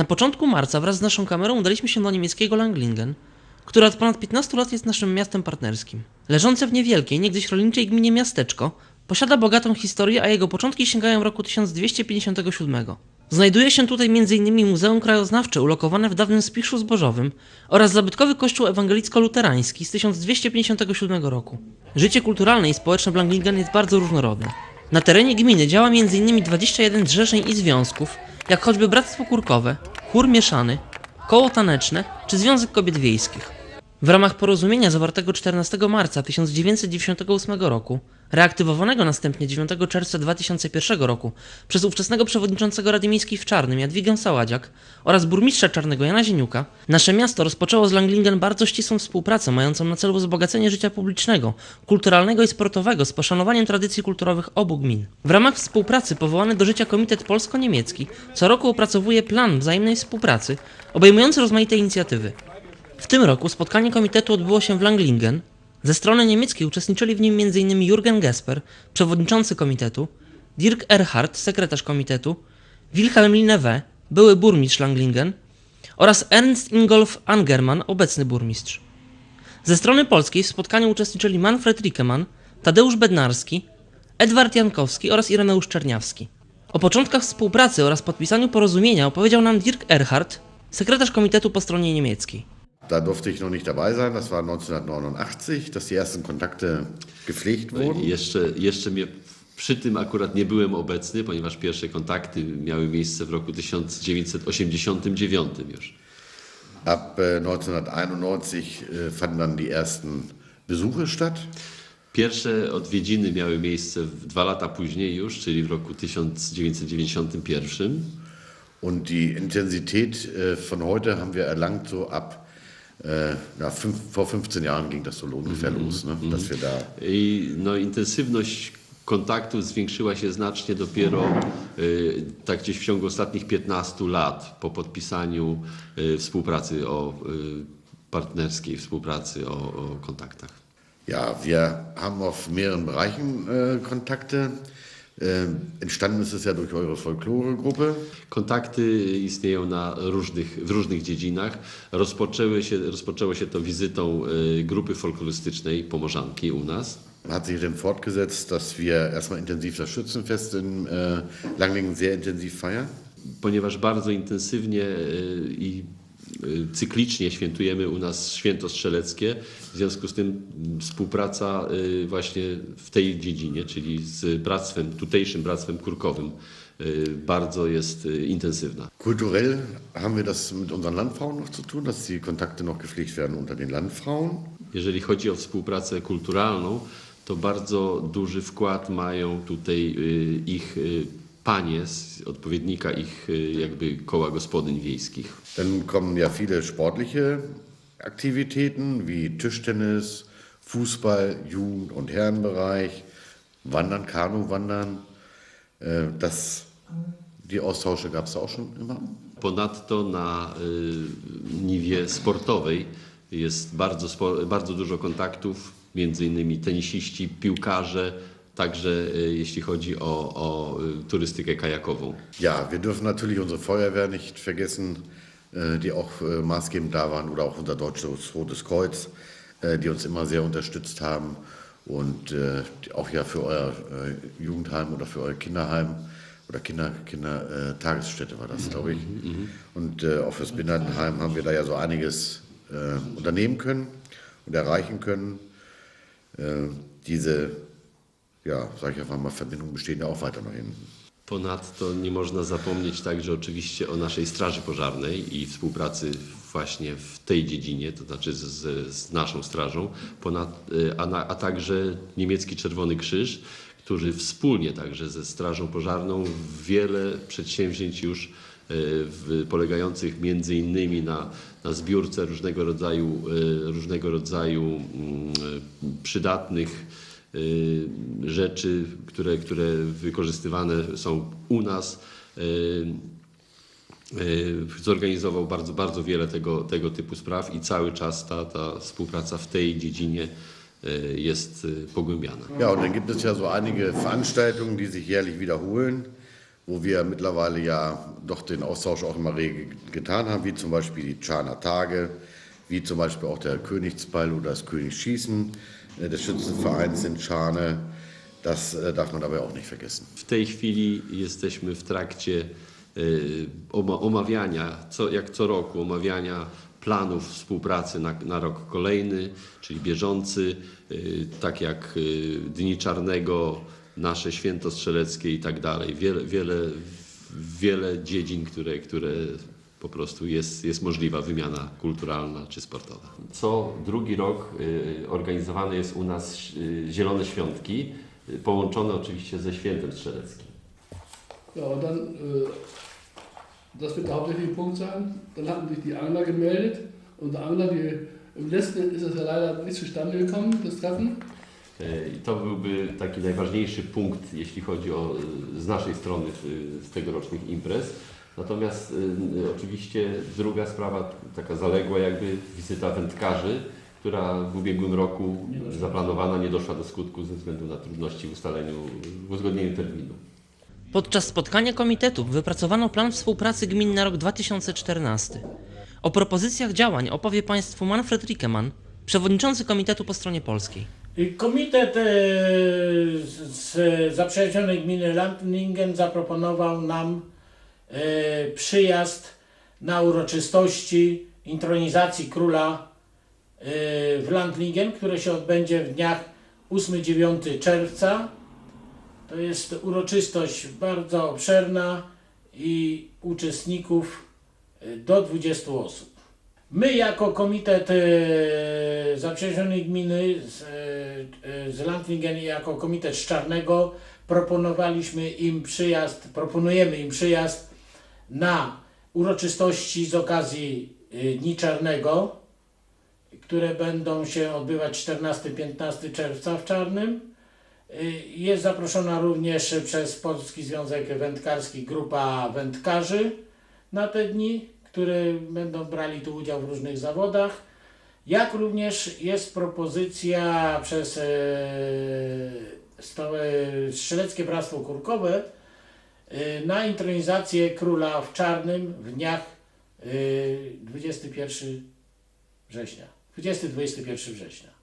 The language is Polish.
Na początku marca wraz z naszą kamerą udaliśmy się do niemieckiego Langlingen, które od ponad 15 lat jest naszym miastem partnerskim. Leżące w niewielkiej, niegdyś rolniczej gminie miasteczko, posiada bogatą historię, a jego początki sięgają roku 1257. Znajduje się tutaj m.in. Muzeum Krajoznawcze ulokowane w dawnym Spiszu Zbożowym oraz zabytkowy kościół ewangelicko-luterański z 1257 roku. Życie kulturalne i społeczne Langlingen jest bardzo różnorodne. Na terenie gminy działa m.in. 21 zrzeszeń i związków, jak choćby Bractwo Kurkowe, Chór Mieszany, Koło Taneczne czy Związek Kobiet Wiejskich. W ramach porozumienia zawartego 14 marca 1998 roku, reaktywowanego następnie 9 czerwca 2001 roku przez ówczesnego przewodniczącego Rady Miejskiej w Czarnym Jadwigę Saładziak oraz burmistrza Czarnego Jana Zieniuka, nasze miasto rozpoczęło z Langlingen bardzo ścisłą współpracę mającą na celu wzbogacenie życia publicznego, kulturalnego i sportowego z poszanowaniem tradycji kulturowych obu gmin. W ramach współpracy powołany do życia Komitet Polsko-Niemiecki co roku opracowuje plan wzajemnej współpracy obejmujący rozmaite inicjatywy. W tym roku spotkanie komitetu odbyło się w Langlingen. Ze strony niemieckiej uczestniczyli w nim m.in. Jürgen Gesper, przewodniczący komitetu, Dirk Erhardt, sekretarz komitetu, Wilhelm Linewe, były burmistrz Langlingen oraz Ernst Ingolf Angermann, obecny burmistrz. Ze strony polskiej w spotkaniu uczestniczyli Manfred Rickemann, Tadeusz Bednarski, Edward Jankowski oraz Ireneusz Czerniawski. O początkach współpracy oraz podpisaniu porozumienia opowiedział nam Dirk Erhardt, sekretarz komitetu po stronie niemieckiej. Da durfte ich noch nicht dabei sein. Das war 1989, dass die ersten Kontakte gepflegt wurden. Jeszcze, jeszcze mnie przy tym akurat nie byłem obecny, ponieważ pierwsze kontakty miały miejsce w roku 1989 już. Ab äh, 1991 äh, fanden dann die ersten Besuche statt. Pierwsze odwiedziny miały miejsce dwa lata później już, czyli w roku 1991. Und die Intensität äh, von heute haben wir erlangt, so ab ja, fünf, vor 15 Jahren ging das so ungefähr los, ne? dass wir da I no, intensywność kontaktu zwiększyła się znacznie dopiero y, tak gdzieś w ciągu ostatnich 15 lat po podpisaniu y, współpracy o y, partnerskiej współpracy o, o kontaktach. Ja, wir haben auf mehreren Bereichen Kontakte. Entstanden ist es ja durch eure Folkloregruppe. Kontakty istnieją na różnych, w różnych dziedzinach. Rozpoczęły się, rozpoczęło się to wizytą y, grupy folklorystycznej Pomorzanki u nas. Hat sich denn fortgesetzt, dass wir erstmal intensiv das Schützenfest in äh, Langlingen sehr intensiv feiern? ponieważ bardzo intensywnie y, i cyklicznie świętujemy u nas święto strzeleckie. W związku z tym współpraca y, właśnie w tej dziedzinie, czyli z bractwem, tutejszym bractwem kurkowym, y, bardzo jest y, intensywna. Kulturell haben wir das mit unseren Landfrauen noch zu tun, dass die Kontakte noch gepflegt werden unter den Landfrauen. Jeżeli chodzi o współpracę kulturalną, to bardzo duży wkład mają tutaj y, ich y, panie, z odpowiednika ich y, jakby koła gospodyń wiejskich. Dann kommen ja viele sportliche Aktivitäten wie Tischtennis, Fußball, Jugend- und Herrenbereich, Wandern, Kanuwandern. Äh, Das, die Austausche gab es auch schon immer. Ponadto na y, niwie sportowej jest bardzo, bardzo dużo kontaktów, między innymi tenisiści, piłkarze, także y, jeśli chodzi o, o y, turystykę kajakową. Ja, wir dürfen natürlich unsere Feuerwehr nicht vergessen, äh, die auch maßgebend da waren, oder auch unser Deutsches Rotes Kreuz, die uns immer sehr unterstützt haben und auch ja für euer Jugendheim oder für euer Kinderheim oder Kinder, Kinder, Tagesstätte war das, glaube ich. Und äh, auch fürs Behindertenheim haben wir da ja so einiges unternehmen können und erreichen können. Diese, ja, sage ich einfach mal, Verbindungen bestehen ja auch weiter nach hinten. Ponadto nie można zapomnieć także oczywiście o naszej Straży Pożarnej i współpracy właśnie w tej dziedzinie, to znaczy z, z, naszą strażą, ponad, y, a, na, a także niemiecki Czerwony Krzyż, którzy wspólnie także ze Strażą Pożarną wiele przedsięwzięć już y, w, polegających między innymi na, na zbiórce różnego rodzaju, y, różnego rodzaju mm, przydatnych rzeczy, które, które wykorzystywane są u nas. Y, y, Zorganizował bardzo, bardzo wiele tego, tego typu spraw i cały czas ta, ta współpraca w tej dziedzinie y, jest y, pogłębiana. Ja, und dann gibt es ja so einige Veranstaltungen, die sich jährlich wiederholen, wo wir mittlerweile ja doch den Austausch auch immer rege getan haben, wie zum Beispiel die Tschaner Tage, wie zum Beispiel auch der Königsball oder das Königsschießen äh, des Schützenvereins in Tschane. Das äh, darf man dabei auch nicht vergessen. W tej chwili jesteśmy w trakcie e, oma- omawiania, jak co roku, omawiania planów współpracy na, na rok kolejny, czyli bieżący, e, tak jak e, Dni Czarnego, nasze święto strzeleckie i tak dalej. Wiele, wiele, wiele dziedzin, które, które po prostu jest, jest możliwa wymiana kulturalna czy sportowa. Co drugi rok y, organizowane jest u nas y, Zielone Świątki, y, połączone oczywiście ze Świętem Strzeleckim. Ja, und dann, das wird der hauptsächliche Punkt sein. Dann hatten sich die Angler gemeldet und die Angler, die, im letzten ist es ja leider nicht zustande gekommen, das Treffen. Y, I to byłby taki najważniejszy punkt, jeśli chodzi o z naszej strony z tegorocznych imprez. Natomiast y, y, oczywiście druga sprawa, taka zaległa jakby wizyta wędkarzy, która w ubiegłym roku zaplanowana nie doszła do skutku ze względu na trudności w ustaleniu, w uzgodnieniu terminu. Podczas spotkania komitetu wypracowano plan współpracy gmin na rok 2014. O propozycjach działań opowie Państwu Manfred Rickemann, przewodniczący komitetu po stronie polskiej. Komitet e, z zaprzyjaźnionej gminy Landlingen zaproponował nam przyjazd na uroczystości intronizacji króla e, w Landlingen, które się odbędzie w dniach 8-9 czerwca. To jest uroczystość bardzo obszerna i uczestników e, do 20 osób. My jako Komitet e, Zaprzyjaźnionej Gminy z, e, e, z Landlingen jako Komitet Szczarnego proponowaliśmy im przyjazd, proponujemy im przyjazd na uroczystości z okazji e, Dni Czarnego, które będą się odbywać 14-15 czerwca w Czarnym. E, Jest zaproszona również przez Polski Związek Wędkarski grupa wędkarzy na te dni, które będą brali tu udział w różnych zawodach. Jak również jest propozycja przez e, Strzeleckie Bractwo Kurkowe na intronizację króla w Czarnym w dniach e, 21 września. 20-21 września.